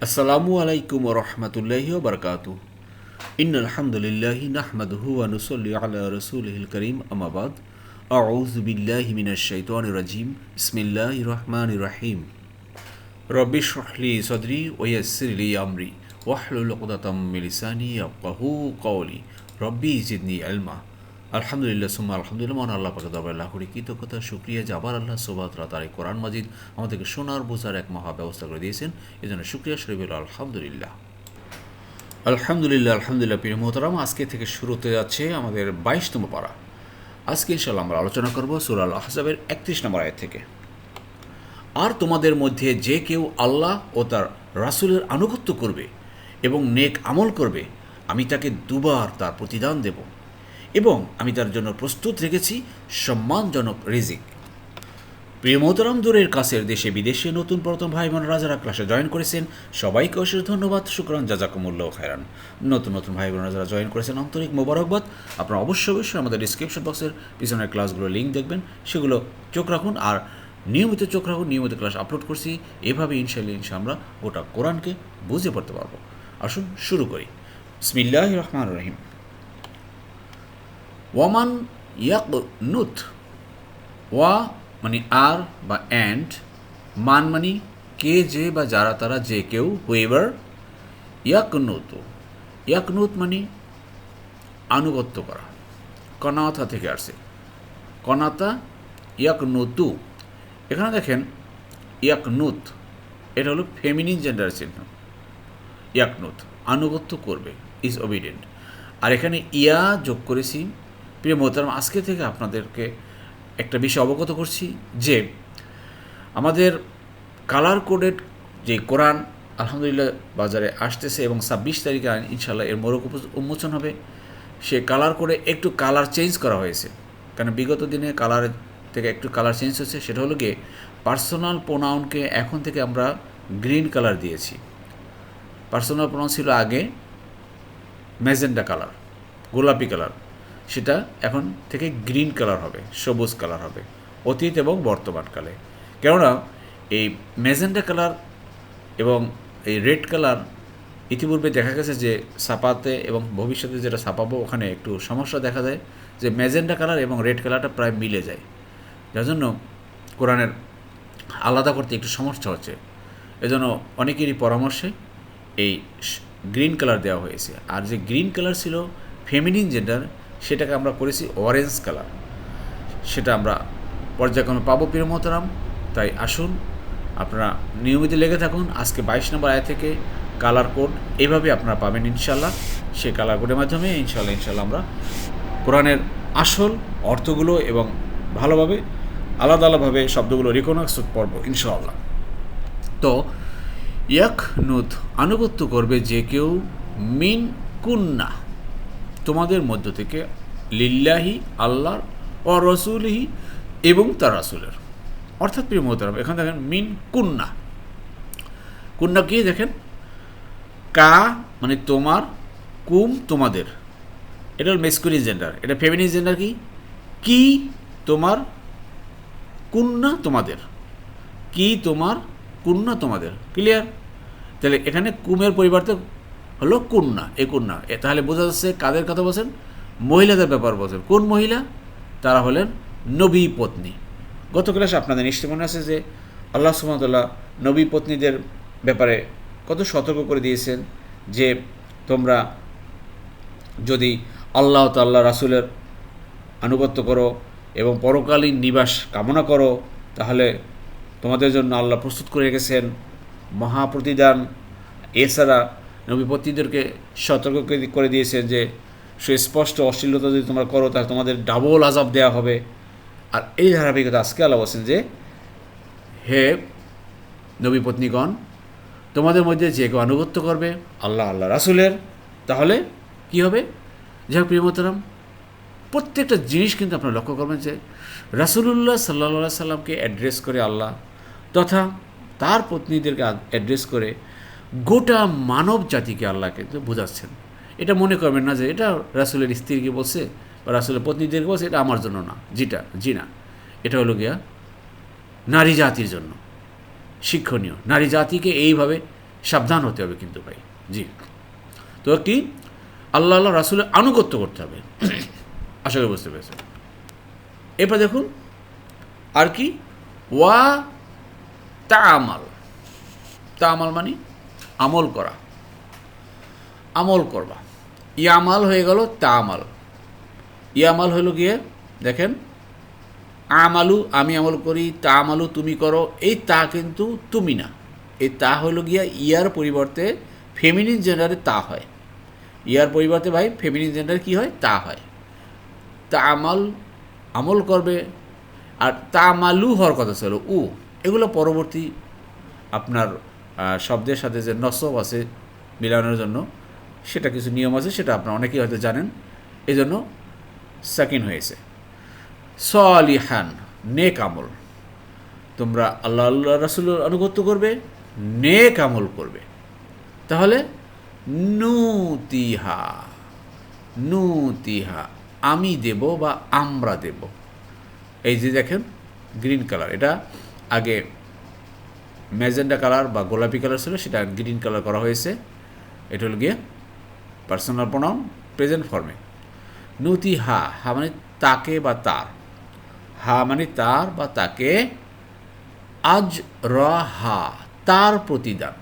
আসসালামু আলাইকুম রহমতুল্লাহি বরকাত ইন আলহামদুলিল্লাহি নাহমাদহু ওয়া নুসাল্লি আলা রাসূলিহিল করিম আমাবাদ আউযু বিল্লাহি মিনাশ শাইতানির রাজিম বিসমিল্লাহির রহমানির রহিম রব্বি শরহলি সদরি ওয়া ইয়াসসির লি আমরি ওয়াহলুল উকদাতাম মিন লিসানি ইয়াফকাহু কওলি রব্বি জিদনি ইলমা আলহামদুলিল্লাহ, সুম্মা আলহামদুলিল্লাহ, মহান আল্লাহ পাকে দরবারে লাখ কোটি কৃতজ্ঞতা, শুক্রিয়া, যে আবার আল্লাহ সোবাতরা তার এই কোরআন মাজিদ আমাদেরকে সোনার বোঝার এক মহা ব্যবস্থা করে দিয়েছেন। এই জন্য শুক্রিয়া, শরীফ আলহামদুলিল্লাহ। আলহামদুলিল্লাহ আলহামদুলিল্লাহ, প্রিয় মোহতারাম, আজকে থেকে শুরু হতে যাচ্ছে আমাদের বাইশতম পাড়া আজকে ইনশাল্লাহ আমরা আলোচনা করব সুরাল আহজাবের একত্রিশ নম্বর আয়ের থেকে। আর তোমাদের মধ্যে যে কেউ আল্লাহ ও তার রাসূলের আনুগত্য করবে এবং নেক আমল করবে, আমি তাকে দুবার তার প্রতিদান দেব। এবং আমি তার জন্য প্রস্তুত রেখেছি সম্মানজনক রিজিক। প্রিয় মোহতারাম, দূরের কাছের দেশে বিদেশে নতুন প্রথম ভাই বোন রাজারা ক্লাসে জয়েন করেছেন। সবাইকে অশেষ ধন্যবাদ, শুক্রান, জাজাকুমুল্লাহ খায়রান। নতুন নতুন ভাই বোন যারা জয়েন করেছেন আন্তরিক মোবারকবাদ। আপনারা অবশ্যই অবশ্যই আমাদের ডিসক্রিপশন বক্সের পিছনের ক্লাসগুলো লিঙ্ক দেখবেন। সেগুলো চোখ রাখুন আর নিয়মিত চোখ রাখুন, নিয়মিত ক্লাস আপলোড করছি। এভাবে ইনশাল্লাহ ইনশা আমরা গোটা কোরআনকে বুঝে পড়তে পারব। আসুন শুরু করি। বিসমিল্লাহ রহমান রহিম। ওয়ামান ইয়াক নুত ওয়া মানে আর বা অ্যান্ড মান মানি কে যে বা যারা তারা যে কেউ হুয়েভার ইয়াকনুত ইয়াকনুত মানে আনুগত্য করা কনাথা থেকে আসছে কনাতা ইয়াকনুতু এখানে দেখেন ইয়াকনুত এটা হলো ফেমিনিন জেন্ডার চিহ্ন ইয়াকনুত আনুগত্য করবে ইজ অবিডেন্ট আর এখানে ইয়া যোগ করেছি প্রিয় মোহতারাম আজকে থেকে আপনাদেরকে একটা বিষয় অবগত করছি যে আমাদের কালার কোডেড যে কোরআন আলহামদুলিল্লাহ বাজারে আসতেছে এবং ছাব্বিশ তারিখে ইনশাল্লাহ এর মোরক উন্মোচন হবে। সে কালার করে একটু কালার চেঞ্জ করা হয়েছে। কারণ বিগত দিনে কালার থেকে একটু কালার চেঞ্জ হচ্ছে সেটা হলো গিয়ে পার্সোনাল প্রোনাউনকে এখন থেকে আমরা গ্রিন কালার দিয়েছি। পার্সোনাল প্রোনাউন ছিল আগে ম্যাজেন্ডা কালার গোলাপি কালার সেটা এখন থেকে গ্রিন কালার হবে, সবুজ কালার হবে, অতীত এবং বর্তমানকালে কেননা এই মেজেন্ডা কালার এবং এই রেড কালার ইতিপূর্বে দেখা গেছে যে ছাপাতে এবং ভবিষ্যতে যেটা ছাপাবো ওখানে একটু সমস্যা দেখা যায় যে ম্যাজেন্ডা কালার এবং রেড কালারটা প্রায় মিলে যায়। যার জন্য কোরআনের আলাদা করতে একটু সমস্যা হচ্ছে। এজন্য অনেকেরই পরামর্শে এই গ্রিন কালার দেওয়া হয়েছে। আর যে গ্রিন কালার ছিল, ফেমিনিন জেন্ডার সেটাকে আমরা করেছি অরেঞ্জ কালার সেটা আমরা পর্যায়ক্রমে পাবো প্রিয় তাই আসুন, আপনারা নিয়মিত লেগে থাকুন। আজকে বাইশ নম্বর আয় থেকে কালার কোড এইভাবে আপনারা পাবেন ইনশাল্লাহ সেই কালার কোডের মাধ্যমে ইনশাল্লাহ ইনশাল্লাহ আমরা কোরআনের আসল অর্থগুলো এবং ভালোভাবে, আলাদা আলাদাভাবে শব্দগুলো রিকনাক্স পড়ব ইনশাল্লাহ তো ইয়াক নুত আনুগত্য করবে যে কেউ মিন কুন্না। তোমাদের মধ্য থেকে লিল্লাহি আল্লাহর ও রসুলহি এবং তার রাসুলের। অর্থাৎ প্রিয় মোহতারাম এখানে দেখেন, মিন কুন্না। কুন্না কি দেখেন? কা মানে তোমার, কুম তোমাদের। এটা হল মেসকুলিন জেন্ডার এটা ফেমিনিন জেন্ডার কি? কি তোমার, কুন্না তোমাদের। কি তোমার, কুন্না তোমাদের। ক্লিয়ার তাহলে এখানে কুমের পরিবর্তে হলো কন্যা, এ কন্যা। তাহলে বোঝা যাচ্ছে কাদের কথা বলছেন? মহিলাদের ব্যাপার বলছেন। কোন মহিলা? তারা হলেন নবী পত্নী। গত ক্লাসে আপনাদের নিশ্চয় মনে আছে যে আল্লাহ সুমতুল্লাহ নবী পত্নীদের ব্যাপারে কত সতর্ক করে দিয়েছেন যে তোমরা যদি আল্লাহ তাল্লাহ রাসুলের আনুগত্য করো এবং পরকালীন নিবাস কামনা করো, তাহলে তোমাদের জন্য আল্লাহ প্রস্তুত করে রেখেছেন মহাপ্রতিদান। এছাড়া নবীপতিদেরকে সতর্ক করে দিয়েছেন যে, সুস্পষ্ট অশ্লীলতা যদি তোমরা করো, তাহলে তোমাদের ডাবল আজাব দেওয়া হবে। আর এই ধারাবাহিকতা আজকে আল্লাহ বলছেন যে, হে নবীপত্নীগণ, তোমাদের মধ্যে যে কেউ আনুগত্য করবে, আল্লাহ আল্লাহ রাসুলের, তাহলে কি হবে? যাই হোক প্রিয়মতরাম প্রত্যেকটা জিনিস কিন্তু আপনারা লক্ষ্য করবেন যে, রাসুলুল্লাহ সাল্লা সাল্লামকে অ্যাড্রেস করে আল্লাহ, তথা তার পত্নীদেরকে অ্যাড্রেস করে গোটা মানব জাতিকে আল্লাহ কিন্তু বোঝাচ্ছেন। এটা মনে করবেন না যে এটা রাসুলের স্ত্রীকে বলছে বা রাসুলের পত্নীদেরকে বলছে, এটা আমার জন্য না জিটা জি না। এটা হলো গিয়া নারী জাতির জন্য। শিক্ষণীয়। নারী জাতিকে এইভাবে সাবধান হতে হবে কিন্তু ভাই, জি। তো কি আল্লাহ আল্লাহ রাসুলের আনুগত্য করতে হবে। আশা করি বুঝতে পেরেছেন। এরপর দেখুন, আর কি? ওয়া তা আমাল তা আমাল মানে আমল করা। আমল করবা। ইয়ামাল হয়ে গেল তা আমাল ইয়ামাল হলো গিয়ে, দেখেন, আমালু আমি আমল করি, তা আমালু তুমি করো, এই তা কিন্তু তুমি না। এই তা হলো গিয়া ইয়ার পরিবর্তে ফেমিনিন জেন্ডারে তা হয়। ইয়ার পরিবর্তে ভাই ফেমিনিন জেন্ডার কি হয়? তা হয়। তা আমাল আমল করবে। আর তা আমালু হওয়ার কথা ছিল, উ, এগুলো পরবর্তী আপনার শব্দের সাথে যে নসব আছে মিলানোর জন্য, সেটা কিছু নিয়ম আছে, সেটা আপনারা অনেকেই হয়তো জানেন। এই জন্য সেকেন্ড হয়েছে। সলিহান, নেক আমল। তোমরা আল্লাহ আল্লাহ রাসুলের আনুগত্য করবে, নেক আমল করবে। তাহলে নুতিহা নুতিহা, আমি দেব বা আমরা দেব। এই যে দেখেন, গ্রিন কালার। এটা আগে ম্যাজেন্ডা কালার বা গোলাপি কালার ছিল, সেটা গ্রিন কালার করা হয়েছে। এটা হল গিয়ে পার্সোনাল প্রনাউন প্রেজেন্ট ফর্মে নুতি হা হা মানে তাকে বা তার। হা মানে তার বা তাকে। আজ র হা, তার প্রতিদান।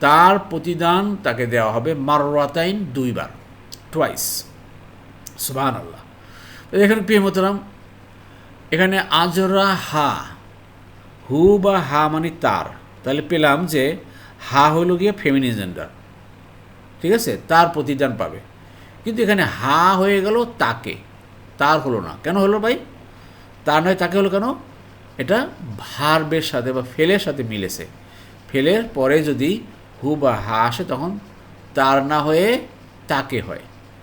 তার প্রতিদান তাকে দেওয়া হবে মাররাতাইন দুইবার টুয়াইস সুবাহান আল্লাহ এখানে প্রিয় মতরাম এখানে আজরা হা হু বা হা মানে তার। তাহলে পেলাম যে হা হলো গিয়ে ফেমিনি জেন্ডার ঠিক আছে? তার প্রতিদান পাবে। কিন্তু এখানে হা হয়ে গেল তাকে। তার হলো না। কেন হলো ভাই? তার নয়, তাকে হলো কেন? এটা ভার্বের সাথে বা ফেলের সাথে মিলেছে। ফেলের পরে যদি হু বা হা আসে তখন তার না হয়ে তাকে হয়।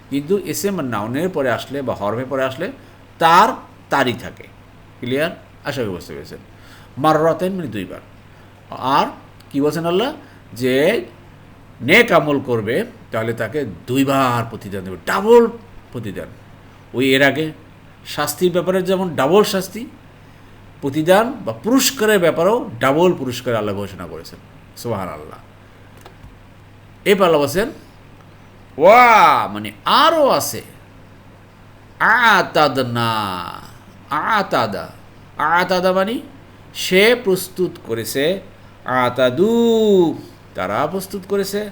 কিন্তু এসে নাউনের পরে আসলে বা হর্ভে পরে আসলে তার, তারই থাকে। ক্লিয়ার আশা করি বুঝতে পেরেছেন। মাররাতেন মানে দুইবার। আর কি বলছেন আল্লাহ? যে নেক আমল করবে, তাহলে তাকে দুইবার প্রতিদান দেবে, ডাবল প্রতিদান। ওই এর আগে শাস্তির ব্যাপারে যেমন ডাবল শাস্তি, প্রতিদান বা পুরস্কারের ব্যাপারেও ডাবল পুরস্কার আল্লাহ ঘোষণা করেছেন। সোহান আল্লাহ এবার আল্লাহ বলছেন, ওয়া মানে আরও আছে আতাদ আতাদা। আতাদা মানে সে প্রস্তুত করেছে, আতাদু, তারা প্রস্তুত করেছে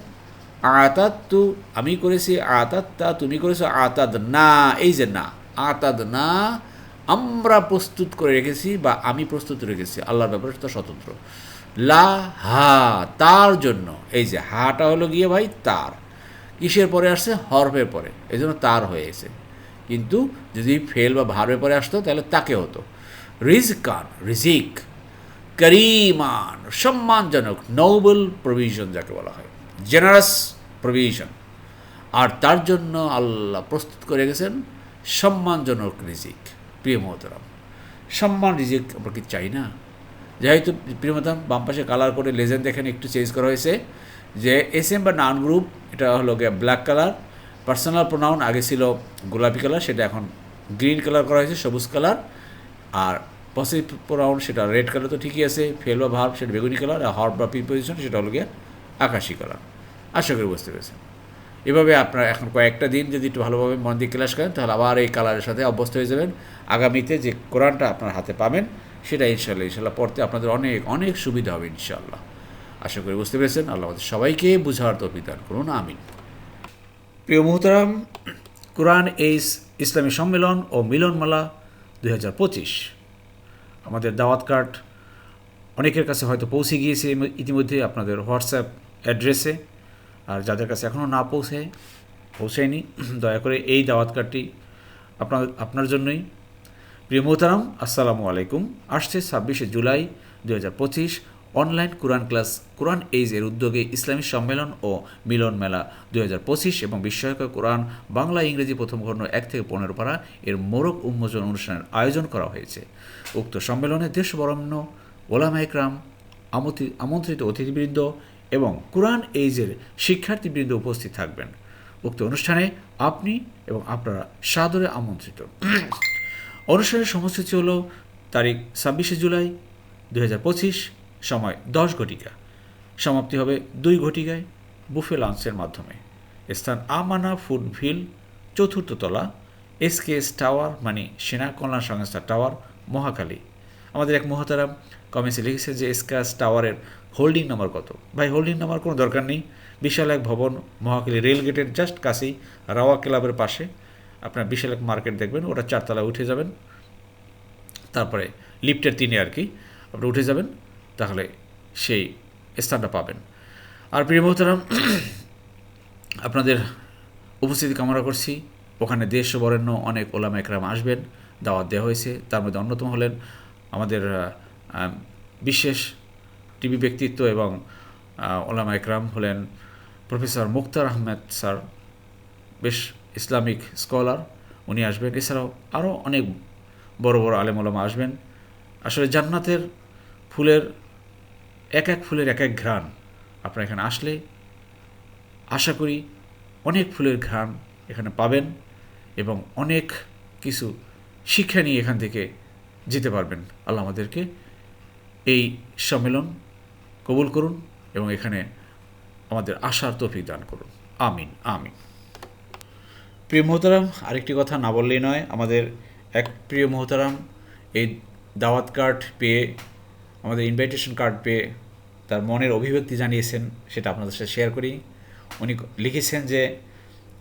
আতাত তু আমি করেছি, আতাত্তা, তুমি করেছ আতাদ না এই যে না আতাদ না আমরা প্রস্তুত করে রেখেছি বা আমি প্রস্তুত রেখেছি, আল্লাহর ব্যাপারে তো স্বতন্ত্র। লা, হা, তার জন্য, এই যে হাটা হলো গিয়ে ভাই তার। কিসের পরে আসছে? হরফের পরে, এই জন্য তার হয়ে হয়েছে কিন্তু যদি ফেল বা ভার্বের পরে আসতো, তাহলে তাকে হতো। রিজকান, রিজিক করিমান, সম্মানজনক নোবেল প্রভিশন যাকে বলা হয় জেনারাস প্রভিশন আর তার জন্য আল্লাহ প্রস্তুত করে গেছেন সম্মানজনক রিজিক। প্রিয় মহতরাম, সম্মান রিজিক আমরা কি চাই না? যেহেতু প্রিয়মতাম বাম পাশে কালার করে লেজেন্ড এখানে একটু চেঞ্জ করা হয়েছে যে এস এম বা নান গ্রুপ এটা হলো গিয়ে ব্ল্যাক কালার পার্সোনাল প্রোনাউন আগে ছিল গোলাপি কালার সেটা এখন গ্রিন কালার করা হয়েছে, সবুজ কালার আর পসিটিভ প্রোনাউন সেটা রেড কালার তো ঠিকই আছে ফেল বা ভার্ব সেটা বেগুনি কালার, আর হর্ব বা প্রিপোজিশন সেটা হলো গিয়ে আকাশি কালার। আশা করি বুঝতে পেরেছেন। এভাবে আপনারা এখন কয়েকটা দিন যদি একটু ভালোভাবে মন দিয়ে ক্লাস করেন, তাহলে আবার এই কালারের সাথে অভ্যস্ত হয়ে যাবেন। আগামীতে যে কোরআনটা আপনার হাতে পাবেন, সেটা ইনশাল্লাহ ইনশাল্লাহ পড়তে আপনাদের অনেক অনেক সুবিধা হবে ইনশাল্লাহ আশা করি বুঝতে পেরেছেন। আল্লাহ আমাদের সবাইকে বুঝার তো বিধান করুন, আমিন। প্রিয় মুহতারাম, কোরআন, এইস, ইসলামী সম্মেলন ও মিলনমালা দুই হাজার পঁচিশ। আমাদের দাওয়াত কার্ড অনেকের কাছে হয়তো পৌঁছে গিয়েছে ইতিমধ্যে আপনাদের হোয়াটসঅ্যাপ অ্যাড্রেসে। আর যাদের কাছে এখনও না পৌঁছে পৌঁছায়নি দয়া করে এই দাওয়াত কার্ডটি আপনার আপনার জন্যই। প্রিয় মোহতারাম, আসসালামু আলাইকুম। আসছে ছাব্বিশে জুলাই দু হাজার পঁচিশ online Quran class, Quran age এর উদ্যোগে ইসলামী সম্মেলন ও মিলন মেলা দু হাজার পঁচিশ এবং বিস্ময়কর কোরআন, বাংলা ইংরেজি প্রথম খণ্ড এক থেকে পনেরো পারা এর মোরক উন্মোচন অনুষ্ঠানের আয়োজন করা হয়েছে। উক্ত সম্মেলনে দেশ বরণ্য ওলামা একরাম আমন্ত্রিত অতিথিবৃন্দ এবং কোরআন এইজের শিক্ষার্থীবৃন্দ উপস্থিত থাকবেন। উক্ত অনুষ্ঠানে আপনি এবং আপনারা সাদরে আমন্ত্রিত। অনুষ্ঠানের সময়সূচি হল তারিখ ছাব্বিশে জুলাই দু হাজার পঁচিশ। সময় দশ ঘটিকা। সমাপ্তি হবে দুই ঘটিকায় বুফে লাঞ্চের মাধ্যমে। স্থান আমানা ফুডভিল চতুর্থ তলা, এসকেএস টাওয়ার মানে সেনা কল্যাণ সংস্থা টাওয়ার মহাকালী আমাদের এক মহাতারা কমেন্টসে লিখেছে যে, এসকেএস টাওয়ারের হোল্ডিং নাম্বার কত? ভাই, হোল্ডিং নাম্বার কোনো দরকার নেই। বিশাল এক ভবন মহাকালী রেল গেটের জাস্ট কাছেই, রাওয়া ক্লাবের পাশে। আপনার বিশাল এক মার্কেট দেখবেন, ওটা চারতলা উঠে যাবেন। তারপরে লিফটের তিনে আর কি আপনি উঠে যাবেন। তাহলে সেই স্থানটা পাবেন। আর প্রিয় মোহতারাম, আপনাদের উপস্থিতি কামনা করছি। ওখানে দেশ বরেণ্য অনেক ওলামা একরাম আসবেন, দাওয়াত দেওয়া হয়েছে। তার মধ্যে অন্যতম হলেন আমাদের বিশেষ টিভি ব্যক্তিত্ব এবং ওলামা একরাম হলেন প্রফেসর মুক্তার আহমেদ স্যার, বেশ ইসলামিক স্কলার। উনি আসবেন। এছাড়াও আরও অনেক বড় বড় আলেম ওলামা আসবেন। আসলে জান্নাতের ফুলের এক এক ফুলের এক এক ঘ্রাণ। আপনারা এখানে আসলে আশা করি অনেক ফুলের ঘ্রাণ এখানে পাবেন এবং অনেক কিছু শিক্ষা নিয়ে এখান থেকে যেতে পারবেন। আল্লাহ আমাদেরকে এই সম্মেলন কবুল করুন এবং এখানে আমাদের আশার তৌফিক দান করুন। আমিন আমিন। প্রিয় মোহতারাম, আরেকটি কথা না বললেই নয়, আমাদের এক প্রিয় মোহতারাম এই দাওয়াত কার্ড পেয়ে আমাদের ইনভাইটেশন কার্ড পেয়ে তার মনের অভিব্যক্তি জানিয়েছেন, সেটা আপনাদের সাথে শেয়ার করি। উনি লিখেছেন যে,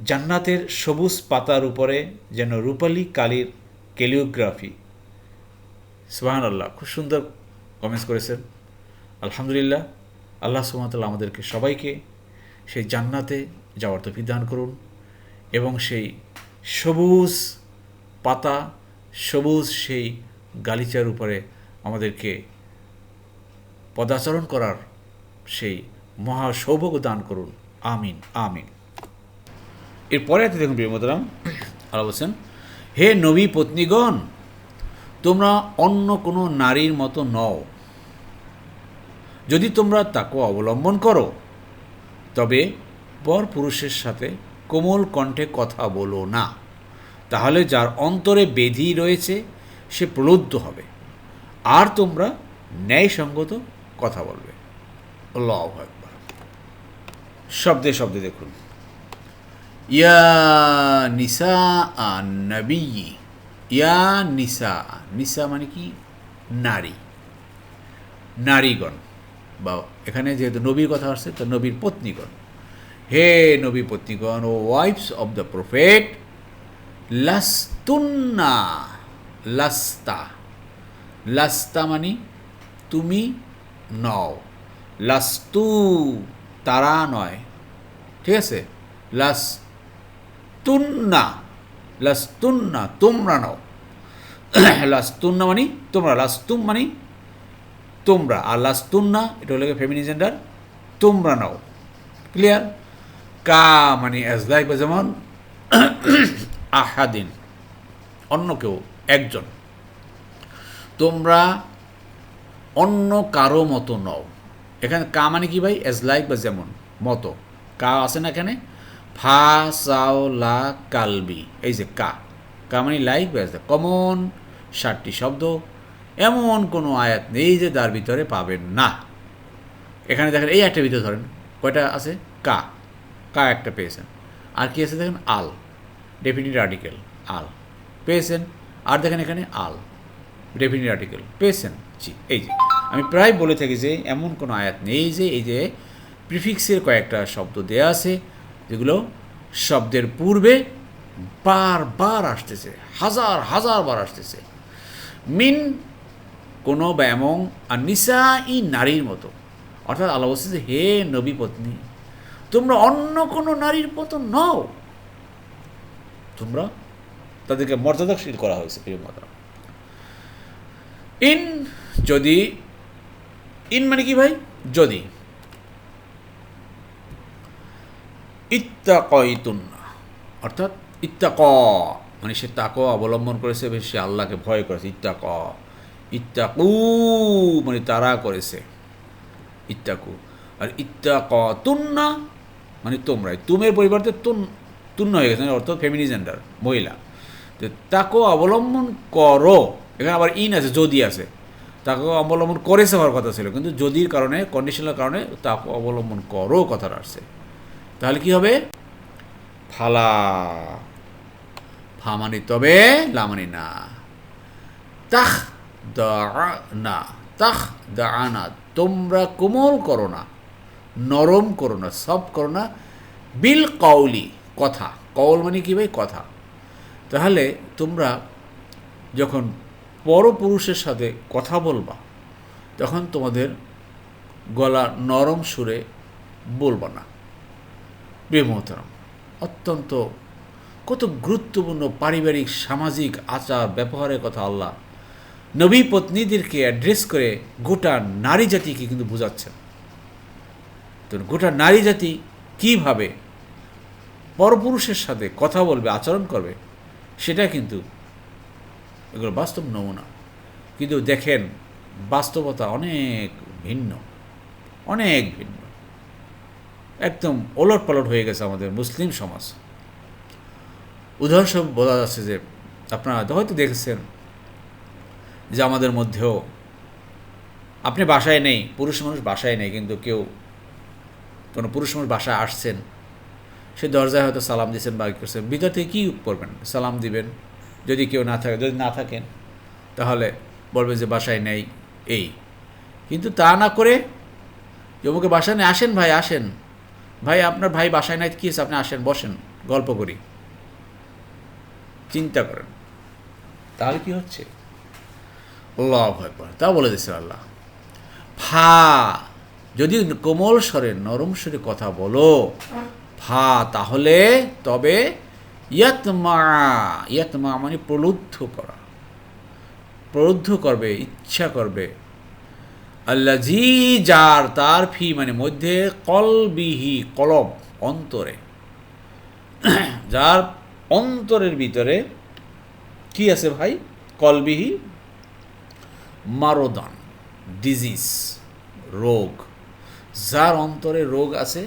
জান্নাতের সবুজ পাতার উপরে যেন রূপালী কালির ক্যালিওগ্রাফি। সুবাহান আল্লাহ খুব সুন্দর কমেন্টস করেছেন। আলহামদুলিল্লাহ, আল্লাহ সুমতাল্লাহ আমাদেরকে সবাইকে সেই জান্নাতে যাওয়ার তো বিধান করুন এবং সেই সবুজ পাতা, সবুজ সেই গালিচার উপরে আমাদেরকে পদাচরণ করার সেই মহা সৌভাগ্য দান করুন। আমিন আমিন। এরপরে আছে দেখুন প্রিয়মতরাম আল্লাহ বলছেন, হে নবী পত্নীগণ, তোমরা অন্য কোনো নারীর মতো নও। যদি তোমরা তাকে অবলম্বন করো, তবে পর পুরুষের সাথে কোমল কণ্ঠে কথা বলো না। তাহলে যার অন্তরে বেধি রয়েছে, সে প্রলুব্ধ হবে। আর তোমরা ন্যায়সঙ্গত কথা বলবে। আল্লাহু আকবার। শব্দে শব্দে দেখুন। ইয়া নিসা নবী। ইয়া নিসা। নিসা মানে কি? নারী। নারীগণ। বা এখানে যেহেতু নবীর কথা আসছে, তো নবীর পত্নীগণ। হে নবী পত্নীগণ, O wives of the prophet, লাস্তুন্না, লাস্তা। লাস্তা মানে তুমি নও। লাস্তু তারা নয়। ঠিক আছে? লাস্তুন্না। লাস্তুন্না, তোমরা নও। লাস্তুন্না মানে তোমরা, লাস্তুম মানে তোমরা। আর লাস্তুন্না, এটা হলো ফেমিনি জেন্ডার তোমরা নাও। ক্লিয়ার কা মানে অ্যাজ লাইক যেমন আহাদিন, অন্য কেউ, একজন। তোমরা অন্য কারও মতো নও। এখানে কা মানে কি ভাই? অ্যাজ লাইক বা যেমন মতো। কা আছে না এখানে? ফা, সাও, লা, কালবি। এই যে কা। কা মানে লাইক বা কমন ষাটটি শব্দ। এমন কোনো আয়াত নেই যে তার ভিতরে পাবেন না। এখানে দেখেন এই একটা ভিতরে ধরেন, কয়টা আছে? কা। কা একটা পেয়েছেন। আর কি আছে দেখেন? আল। ডেফিনিট আর্টিকেল আল। পেয়েছেন। আর দেখেন এখানে আল। ডেফিনিট আর্টিকেল পেয়েছেন। জি এই যে, আমি প্রায় বলে থাকি যে, এমন কোনো আয়াত নেই যে, এই যে প্রিফিক্সের কয়েকটা শব্দ দেয়া আছে, যেগুলো শব্দের পূর্বে বারবার আসতেছে, হাজার হাজার বার আসতেছে। মিন কোনো বা এমন, আর নিসা ই নারীর মতো। অর্থাৎ আল্লাহ বলছে যে, হে নবী পত্নী, তোমরা অন্য কোনো নারীর মতো নও। তোমরা তাদেরকে মর্যাদাশীল করা হয়েছে, প্রিয় ইন যদি, ইন মানে কি ভাই? যদি। ইত্তাকয়তুন্না অর্থাৎ ইত্তাক মানে সে তাক অবলম্বন করেছে সে আল্লাহকে ভয় করেছে। ইত্তাক। ইত্তাকু মানে তারা করেছে। ইত্তাকু। আর ইত্তাক তুন্না মানে তোমরাই। তুমের পরিবর্তে তুন, তুন্ন হয়ে গেছে, অর্থাৎ ফেমিনি জেন্ডার মহিলা। তো তাকে অবলম্বন করো। এখানে আবার ইন আছে, যদি আছে। তাকে অবলম্বন করেছে হওয়ার কথা ছিল। কিন্তু যদির কারণে কন্ডিশনের কারণে তাকে অবলম্বন করো কথাটা আসছে। তাহলে কি হবে? ফালা। ফামানি তবে লামানি না। তাহ না। তাহ না। তোমরা কোমল করো না। নরম করো না। সব করো না। বিল কৌলি কথা। কৌল মানে কি ভাই? কথা। তাহলে তোমরা যখন পরপুরুষের সাথে কথা বলবা, তখন তোমাদের গলা নরম সুরে বলবা না। বিমোহতরম, অত্যন্ত কত গুরুত্বপূর্ণ পারিবারিক, সামাজিক আচার ব্যবহারের কথা আল্লাহ নবী পত্নীদেরকে অ্যাড্রেস করে গোটা নারী জাতিকে কিন্তু বোঝাচ্ছেন। তো গোটা নারী জাতি কীভাবে পরপুরুষের সাথে কথা বলবে, আচরণ করবে, সেটা কিন্তু এগুলো বাস্তব নমুনা। কিন্তু দেখেন, বাস্তবতা অনেক ভিন্ন। অনেক ভিন্ন। একদম ওলট পালট হয়ে গেছে আমাদের মুসলিম সমাজ। উদাহরণস্বরূপ বোঝা যাচ্ছে যে, আপনারা হয়তো দেখেছেন যে আমাদের মধ্যেও আপনি বাসায় নেই, পুরুষ মানুষ বাসায় নেই, কিন্তু কেউ কোনো পুরুষ মানুষ বাসায় আসছেন, সে দরজায় হয়তো সালাম দিয়েছেন বা করছেন, ভিতর থেকে কী করবেন? সালাম দিবেন? যদি কেউ না থাকে, যদি না থাকেন, তাহলে বলবে যে বাসায় নেই, এই। কিন্তু তা না করে যমুকে বাসায় নেই আসেন ভাই আসেন। ভাই, আপনার ভাই বাসায় নাই, কী আপনি আসেন, বসেন, গল্প করি। চিন্তা করেন। তাহলে কি হচ্ছে? আল্লাহ ভয় পড়ে তা বলে দিচ্ছে আল্লাহ। ফা, যদি কোমল স্বরে, নরম স্বরে কথা বলো, ফা তাহলে তবে ইয়াতমা ইয়াতমা মানে প্রলুব্ধ করা। প্রলুব্ধ করবে, ইচ্ছা করবে। আল্লাহ জি যার, তার ফি মানে মধ্যে কলবিহি কলব অন্তরে। যার অন্তরের ভিতরে কি আছে ভাই? কলবিহি, মারোদান ডিজিজ রোগ। যার অন্তরে রোগ আছে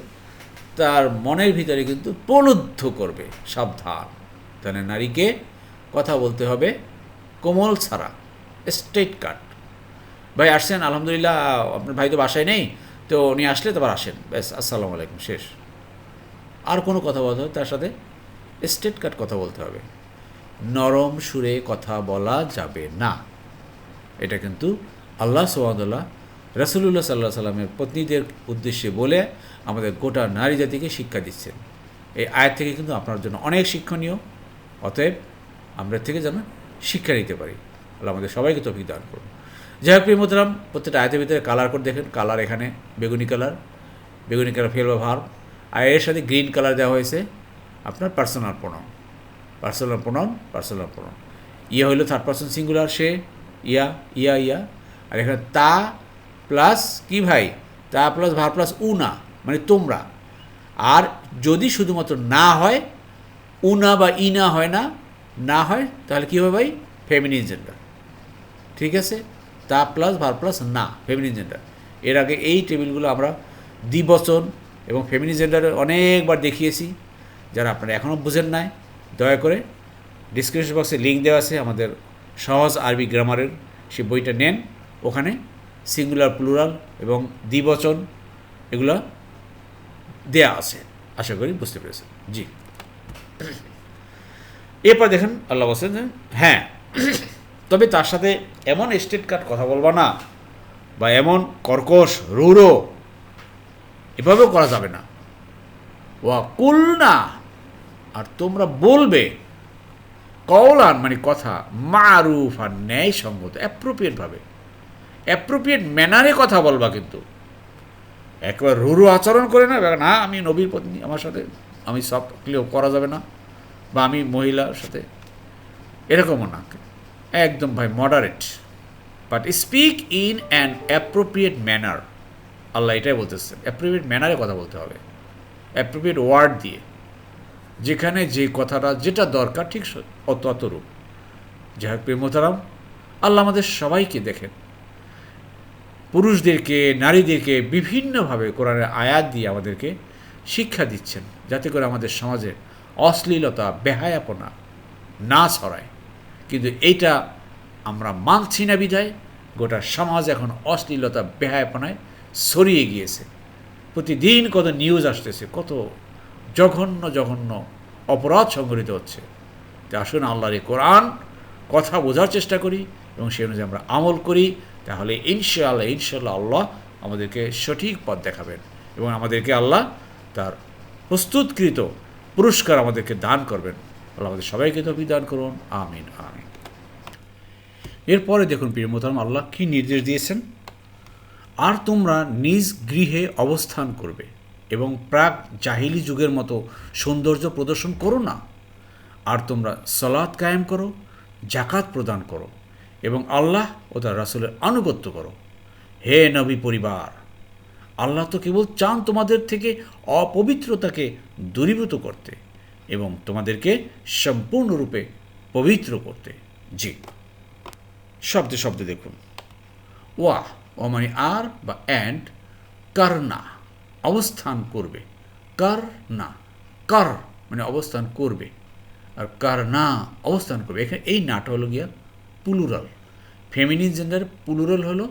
তার মনের ভিতরে কিন্তু প্রলুব্ধ করবে, সাবধান। তাহলে নারীকে কথা বলতে হবে কোমল ছাড়া স্ট্রেট কাট ভাই আসছেন, আলহামদুলিল্লাহ, আপনার ভাই তো বাসায় নেই, তো উনি আসলে তারপর আসেন। ব্যাস, আসসালামু আলাইকুম, শেষ। আর কোনো কথা বলতে হবে, তার সাথে স্ট্রেট কাট কথা বলতে হবে। নরম সুরে কথা বলা যাবে না। এটা কিন্তু আল্লাহ সোহাদুল্লাহ রসুল্লাহ সাল্লাহ সাল্লামের পত্নীদের উদ্দেশ্যে বলে আমাদের গোটা নারী জাতিকে শিক্ষা দিচ্ছেন। এই আয়ের থেকে কিন্তু আপনার জন্য অনেক শিক্ষণীয়। অতএব আমরা থেকে যেন শিক্ষা নিতে পারি। আল্লাহ আমাদের সবাইকে তফিক দান করুন। যাই হোক প্রিয়মতরাম প্রত্যেকটা আয়তের ভিতরে কালার করে দেখেন। কালার এখানে বেগুনি কালার। বেগুনি কালার ফেল বা আর এর সাথে গ্রিন কালার দেওয়া হয়েছে আপনার পার্সোনাল প্রণাম। পার্সোনাল প্রণাম পার্সোনাল প্রণাম। ইয়ে হইল থার্ড পার্সন সিঙ্গুলার সে, ইয়া ইয়া ইয়া। আর এখানে তা প্লাস কি ভাই? তা প্লাস ভার প্লাস উনা মানে তোমরা। আর যদি শুধুমাত্র না হয় উনা বা ইনা হয় না না হয়, তাহলে কী হবে ভাই? ফেমিনিন জেন্ডার ঠিক আছে? তা প্লাস ভার প্লাস না ফেমিনিন জেন্ডার এর আগে এই টেবিলগুলো আমরা দ্বিবচন এবং ফেমিনিন জেন্ডারে অনেকবার দেখিয়েছি। যারা আপনারা এখনও বুঝেন নাই, দয়া করে ডিসক্রিপশন বক্সে লিঙ্ক দেওয়া আছে আমাদের সহজ আরবি গ্রামারের সে বইটা নেন। ওখানে সিঙ্গুলার প্লুরাল এবং দ্বিবচন এগুলো দেয়া আছে। আশা করি বুঝতে পেরেছেন। জি। এরপর দেখেন আল্লাহ বলছেন হ্যাঁ তবে তার সাথে এমন স্টেট কার্ড কথা বলবা না বা এমন কর্কশ রৌরো এভাবেও করা যাবে না। ওয়া কুল না আর তোমরা বলবে, কওলান মানে কথা, মারুফ আর ন্যায়সঙ্গত অ্যাপ্রোপ্রিয়েটভাবে অ্যাপ্রোপ্রিয়েট ম্যানারে কথা বলবা কিন্তু। একবার রুরু আচরণ করে না না, আমি নবীর পত্নী, আমার সাথে, আমি সব ক্লিও করা যাবে না, বা আমি মহিলার সাথে, এরকমও না। একদম ভাই moderate but speak in an appropriate manner Allah এটাই বলতেছেন অ্যাপ্রোপ্রিয়েট ম্যানারে কথা বলতে হবে। অ্যাপ্রোপ্রিয়েট ওয়ার্ড দিয়ে। যেখানে যে কথাটা, যেটা দরকার, ঠিক স- অত অতরূপ। যাই হোক প্রিয় মোতারাম আল্লাহ আমাদের সবাইকে দেখেন। পুরুষদেরকে, নারীদেরকে বিভিন্নভাবে কোরআনের আয়াত দিয়ে আমাদেরকে শিক্ষা দিচ্ছেন, যাতে করে আমাদের সমাজে অশ্লীলতা, বেহায়াপনা না ছড়ায়। কিন্তু এইটা আমরা মানছি না বিধায়, গোটা সমাজ এখন অশ্লীলতা, বেহায়াপনায় ছড়িয়ে গিয়েছে। প্রতিদিন কত নিউজ আসতেছে, কত জঘন্য জঘন্য অপরাধ সংঘটিত হচ্ছে। তা আসুন আল্লাহর এই কোরআন কথা বোঝার চেষ্টা করি এবং সেই অনুযায়ী আমরা আমল করি। তাহলে ইনশাআল্লাহ ইনশাআল্লাহ আল্লাহ আমাদেরকে সঠিক পথ দেখাবেন এবং আমাদেরকে আল্লাহ তার প্রস্তুতকৃত পুরস্কার আমাদেরকে দান করবেন। আল্লাহ আমাদের সবাইকে তো দান করুন। আমিন আমিন। এরপরে দেখুন, প্রিয় মোতারাম আল্লাহ কী নির্দেশ দিয়েছেন? আর তোমরা নিজ গৃহে অবস্থান করবে এবং প্রাক জাহিলি যুগের মতো সৌন্দর্য প্রদর্শন করো না। আর তোমরা সলাৎ কায়েম করো জাকাত প্রদান করো। এবং আল্লাহ ও তার রাসুলের আনুগত্য করো। হে নবী পরিবার, আল্লাহ তো কেবল চান তোমাদের থেকে অপবিত্রতাকে দূরীভূত করতে এবং তোমাদেরকে সম্পূর্ণরূপে পবিত্র করতে। জি। শব্দে শব্দে দেখুন। ওয়া ও মানে আর বা অ্যান্ড কার না অবস্থান করবে। কার না কার মানে অবস্থান করবে। আর কার না অবস্থান করবে। এখানে এই নাটা হলো গিয়া পুলুরাল ফেমিনিন জেন্ডার পুলুরাল হলো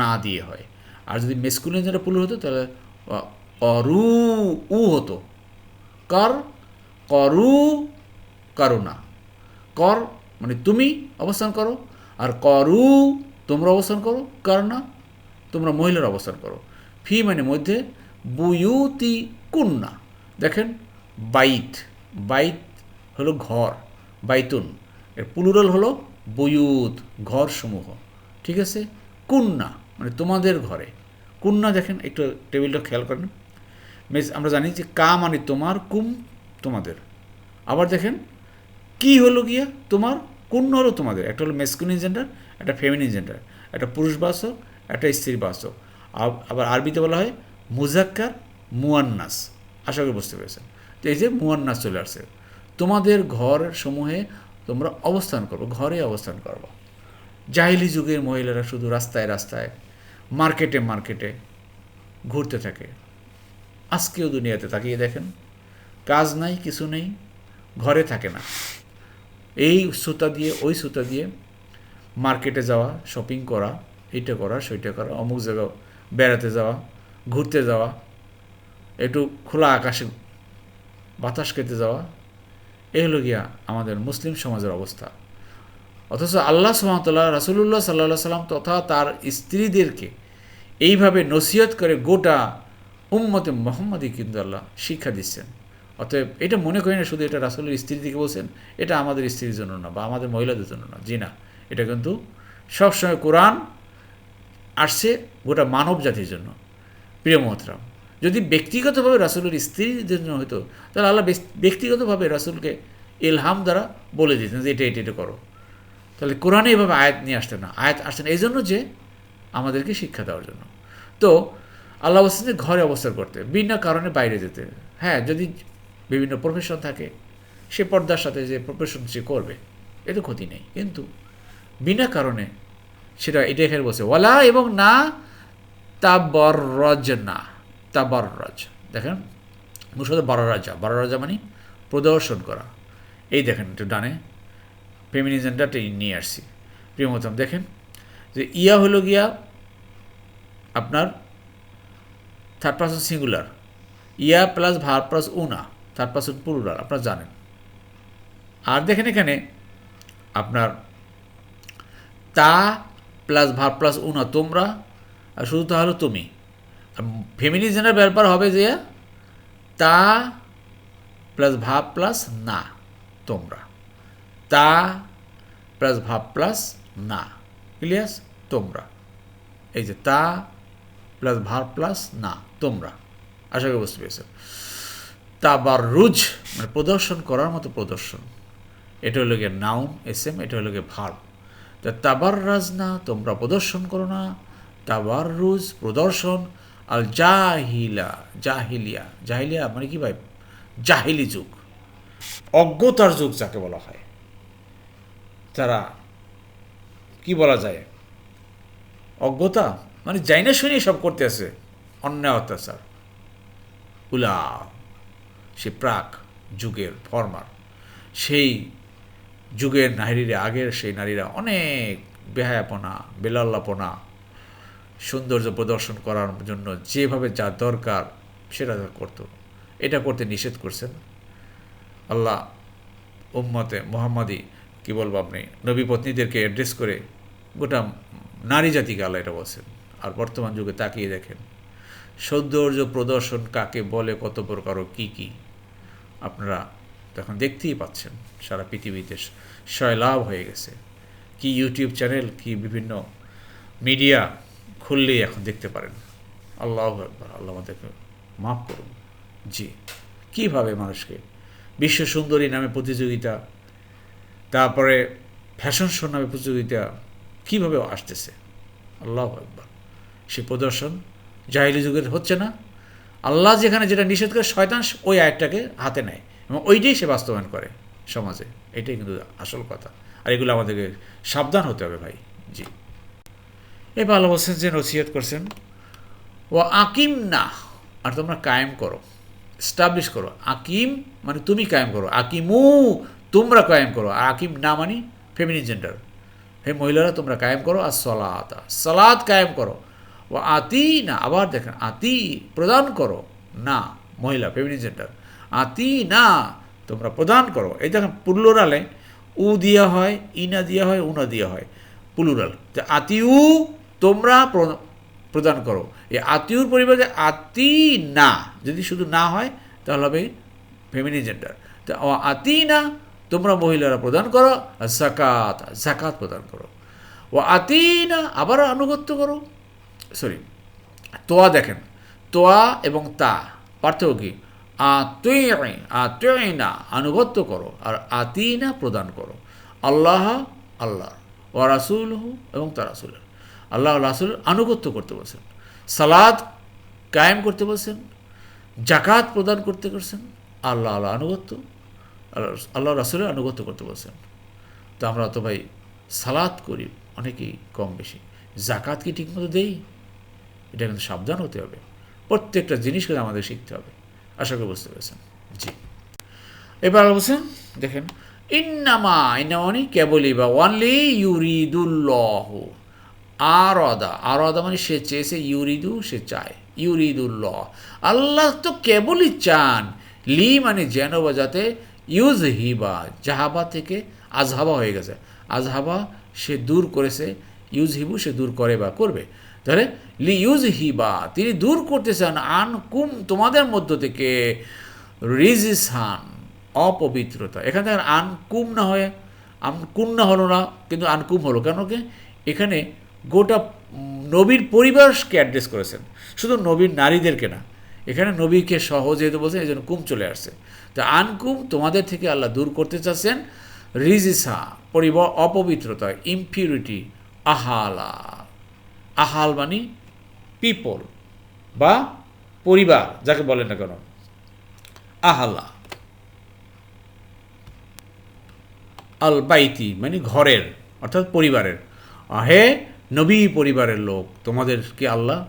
না দিয়ে হয়। আর যদি মেসকুলিন জেন্ডার পুলুর হতো, তাহলে অরু উ হতো। কর, করু করুণা। কর মানে তুমি অবস্থান করো, আর করু তোমরা অবস্থান করো কর না তোমরা মহিলার অবস্থান করো। ফি মানে মধ্যে বুয়ুতি কুন্না। দেখেন, বাইত। বাইত হলো ঘর, বাইতুন। এর পুলুরাল হলো বুয়ুত ঘর সমূহ ঠিক আছে? কুন্না মানে তোমাদের ঘরে। কুন্না দেখেন, একটু টেবিলটা খেয়াল করেন। মেস, আমরা জানি যে কা মানে তোমার, কুম তোমাদের। আবার দেখেন, কি হলো গিয়া? তোমার কোন হলো তোমাদের। একটা হলো মেসকুলিন জেন্ডার একটা ফেমিনিন জেন্ডার একটা পুরুষ বাসক একটা স্ত্রী বাসক আবার আরবিতে বলা হয় মুজাক্কার, মুয়ান্নাস। আশা করি বুঝতে পেরেছেন। তো এই যে মুয়ান্নাস চলে আসছে। তোমাদের ঘর সমূহে তোমরা অবস্থান করব ঘরে অবস্থান করব জাহিলি যুগের মহিলারা শুধু রাস্তায় রাস্তায়, মার্কেটে মার্কেটে ঘুরতে থাকে। আজকেও দুনিয়াতে তাকিয়ে দেখেন, কাজ নাই, কিছু নেই, ঘরে থাকে না। এই সুতা দিয়ে, ওই সুতা দিয়ে মার্কেটে যাওয়া, শপিং করা, এইটা করা, সেইটা করা, অমুক জায়গা বেড়াতে যাওয়া, ঘুরতে যাওয়া, একটু খোলা আকাশে বাতাস খেতে যাওয়া এই হলো গিয়া আমাদের মুসলিম সমাজের অবস্থা। অথচ আল্লাহ সুহামতাল্লাহ রাসুলুল্লাহ সাল্লাহ সাল্লাম তথা তার স্ত্রীদেরকে এইভাবে নসিহত করে গোটা উম্মতে মোহাম্মদই কিন্তু আল্লাহ শিক্ষা দিচ্ছেন। অতএব এটা মনে করি না শুধু এটা রাসুলের স্ত্রী দিকে বলছেন, এটা আমাদের স্ত্রীর জন্য না বা আমাদের মহিলাদের জন্য না, জি না। এটা কিন্তু সবসময় কোরআন আসছে গোটা মানব জাতির জন্য। প্রিয় মহতরাম যদি ব্যক্তিগতভাবে রাসুলের স্ত্রীর জন্য হতো তাহলে আল্লাহ ব্যক্তিগতভাবে রাসুলকে এলহাম দ্বারা বলে দিতেন যে এটা এটা এটা করো। তাহলে কোরআনে এভাবে আয়াত নিয়ে আসতেন না। আয়াত আসতেন এই জন্য যে আমাদেরকে শিক্ষা দেওয়ার জন্য। তো আল্লাহ যে ঘরে অবস্থান করতে, বিনা কারণে বাইরে যেতে। হ্যাঁ যদি বিভিন্ন প্রফেশন থাকে, সে পর্দার সাথে যে প্রফেশন সে করবে এতে ক্ষতি নেই। কিন্তু বিনা কারণে সেটা এটা এখানে বলছে, ওয়ালা এবং না তাবরজ না তাবরজ দেখেন? মুসদ বারো রাজা বারো রাজা মানে প্রদর্শন করা। এই দেখেন একটু ডানে। ফেমিনিজমটা নিয়ে আসছি। প্রিয়মতম দেখেন? যে ইয়া হলো গিয়া আপনার থার্ড পার্সন সিঙ্গুলার ইয়া প্লাস ভার প্লাস উনা থার্ড পার্সন পুরুলার আপনারা জানেন। আর দেখেন এখানে আপনার তা প্লাস ভার প্লাস উনা তোমরা, আর শুধু তা হলো তুমি। ফেমিনিজমের ব্যাপার হবে যে তা প্লাস ভাব প্লাস না তোমরা। তা প্লাস ভাব প্লাস না। ক্লিয়াস তোমরা। এই যে তা প্লাস ভাব প্লাস না, তোমরা। আশা করি বুঝতে পেরেছ তাবার রুজ মানে প্রদর্শন করার মতো প্রদর্শন। এটা হলো গিয়ে নাউন এস এম এটা হলো গিয়ে ভার্ব তা তাবার রাজ না, তোমরা প্রদর্শন করো না। তাবার রুজ প্রদর্শন আল জাহিলা, জাহিলিয়া জাহিলিয়া মানে কি ভাই? জাহিলি যুগ। অজ্ঞতার যুগ যাকে বলা হয়। তারা কি বলা যায়? অজ্ঞতা? মানে যাই না শুনি সব করতে আছে। অন্যায়, অত্যাচার। উলা, সে প্রাক যুগের ফরমার। সেই যুগের নারীরা, আগের সেই নারীরা অনেক বেহায়াপনা, বেলাল্লাপনা সৌন্দর্য প্রদর্শন করার জন্য যেভাবে যা দরকার সেটা করতো। এটা করতে নিষেধ করছেন। আল্লাহ উম্মতে মোহাম্মদী, কী বলব আপনি, নবী পত্নীদেরকে অ্যাড্রেস করে গোটা নারী জাতিকে আল্লাহ এটা বলছেন। আর বর্তমান যুগে তাকিয়ে দেখেন, সৌন্দর্য প্রদর্শন কাকে বলে, কত প্রকার ও কী কী, আপনারা তখন দেখতেই পাচ্ছেন, সারা পৃথিবীতে সয়লাভ হয়ে গেছে। কি ইউটিউব চ্যানেল কি বিভিন্ন মিডিয়া খুললেই এখন দেখতে পারেন। আল্লাহ একবার আল্লাহ আমাদেরকে মাফ করুন। জি। কীভাবে মানুষকে? বিশ্ব সুন্দরী নামে প্রতিযোগিতা, তারপরে ফ্যাশন শো নামে প্রতিযোগিতা, কীভাবে আসতেছে? আল্লাহ একবার সে প্রদর্শন জাহিলি যুগের হচ্ছে না। আল্লাহ যেখানে যেটা নিষেধ করে, শয়তান ওই আয়টাকে হাতে নেয় এবং ওইটাই সে বাস্তবায়ন করে সমাজে। এটাই কিন্তু আসল কথা। আর এগুলো আমাদেরকে সাবধান হতে হবে ভাই। জি। এবার আল্লাহ বলছেন যে নসিহত করছেন ও আকিম না, আর তোমরা কায়েম করো স্টাবলিশ করো। আকিম মানে তুমি কায়েম করো, আকিমু তোমরা কায়েম করো। আর আকিম না মানে ফেমিনিন জেন্ডার হে মহিলারা, তোমরা কায়েম করো। আর সলাত সলাদ কায়েম করো। ও আতি না, আবার দেখেন, আতি প্রদান করো, না মহিলা ফেমিনিন জেন্ডার আতি না, তোমরা প্রদান করো। এই দেখেন পুল্লোরালে উ দিয়া হয় ইনা দিয়া হয় উনা দিয়া হয়, পুলুরাল। আতিউ তোমরা প্র- প্রদান করো। এই আতিউর পরিবর্তে আতি না, যদি শুধু না হয়, তাহলে হবে ফেমিনি জেন্ডার তো আতি না, তোমরা মহিলারা প্রদান করো জাকাত জাকাত প্রদান করো। ও আতি না আবার আনুগত্য করো। সরি তোয়া দেখেন, তোয়া এবং তা, পার্থক্য কি? আতুই আতুই না, আনুগত্য করো, আর আতি না প্রদান করো। আল্লাহ আল্লাহ, ও রাসুল এবং তার রাসুলের। আল্লাহ রাসুল আনুগত্য করতে বলছেন। সালাদ কায়েম করতে বলছেন জাকাত প্রদান করতে করছেন আল্লাহ আল্লাহ আনুগত্য, আল্লাহ রাসুলের আনুগত্য করতে বলছেন। তো আমরা তো ভাই সালাদ করি অনেকেই কম বেশি। জাকাত কি ঠিকমতো দেই? এটা কিন্তু সাবধান হতে হবে। প্রত্যেকটা জিনিসকে আমাদের শিখতে হবে। আশা করি বুঝতে পেরেছেন। জি। এবার বলছেন, দেখেন, ইন্নামা ইন্নামা মানে কেবলই বা ওয়ানলি ইউরিদুল্লহ। আরদা আরদা মানে সে চেয়েছে ইউরিদু, সে চায়, ইউরিদুল্লহ। আল্লাহ তো কেবলই চান, লি মানে যেন বা যাতে ইউজ হিবা জাহাবা থেকে আজহাবা হয়ে গেছে। আজহাবা সে দূর করেছে ইউজ হিবু সে দূর করে বা করবে। তাহলে লি ইউজ হিবা তিনি দূর করতে চান আন কুম তোমাদের মধ্য থেকে রিজিসান, অপবিত্রতা। এখানে দেখেন আনকুম না হয় আনকুম না হলো না, কিন্তু আনকুম হলো। কেন কি? এখানে গোটা নবীর পরিবারকে অ্যাড্রেস করেছেন। শুধু নবীর নারীদেরকে না, এখানে নবীকে সহ যেহেতু বলছেন, এই জন্য কুম চলে আসছে। তো আনকুম, তোমাদের থেকে আল্লাহ দূর করতে চাচ্ছেন, রিজিসা, পরিব, অপবিত্রতা ইমপিউরিটি আহালা। আহাল মানে পিপল বা পরিবার, যাকে বলেন না কেন? আহালা। আল বাইতি মানে ঘরের, অর্থাৎ পরিবারের। হে নবী পরিবারের লোক, তোমাদেরকে আল্লাহ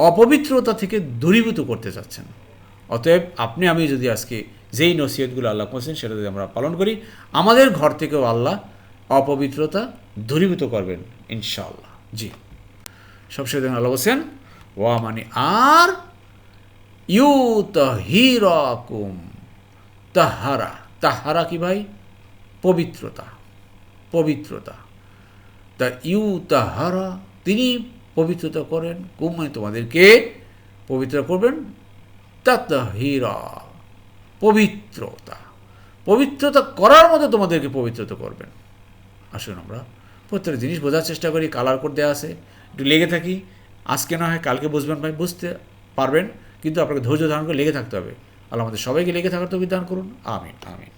অপবিত্রতা থেকে দূরীভূত করতে চাচ্ছেন। অতএব আপনি, আমি যদি আজকে যেই নসিহতগুলো আল্লাহ করছেন, সেটা যদি আমরা পালন করি, আমাদের ঘর থেকেও আল্লাহ অপবিত্রতা দূরীভূত করবেন, ইনশাআল্লাহ। জি। সবশেষে আল্লাহ বলছেন, ওয়া মানে আর ইউ তাহিরাকুম তাহারা। তাহারা কি ভাই? পবিত্রতা। পবিত্রতা। তা ইউ তাহারা তিনি পবিত্রতা করেন। কুম মানে তোমাদেরকে পবিত্র করবেন? তাহিরা পবিত্রতা। পবিত্রতা করার মতো তোমাদেরকে পবিত্রতা করবেন। আসুন আমরা প্রত্যেকটা জিনিস বোঝার চেষ্টা করি কালার কোড দেওয়া আছে। একটু লেগে থাকি। আজকে না হয়, কালকে বুঝবেন ভাই, বুঝতে পারবেন। কিন্তু আপনাকে ধৈর্য ধারণ করে লেগে থাকতে হবে। আল্লাহ আমাদের সবাইকে লেগে থাকার তো বিধান করুন। আমিন। আমিন।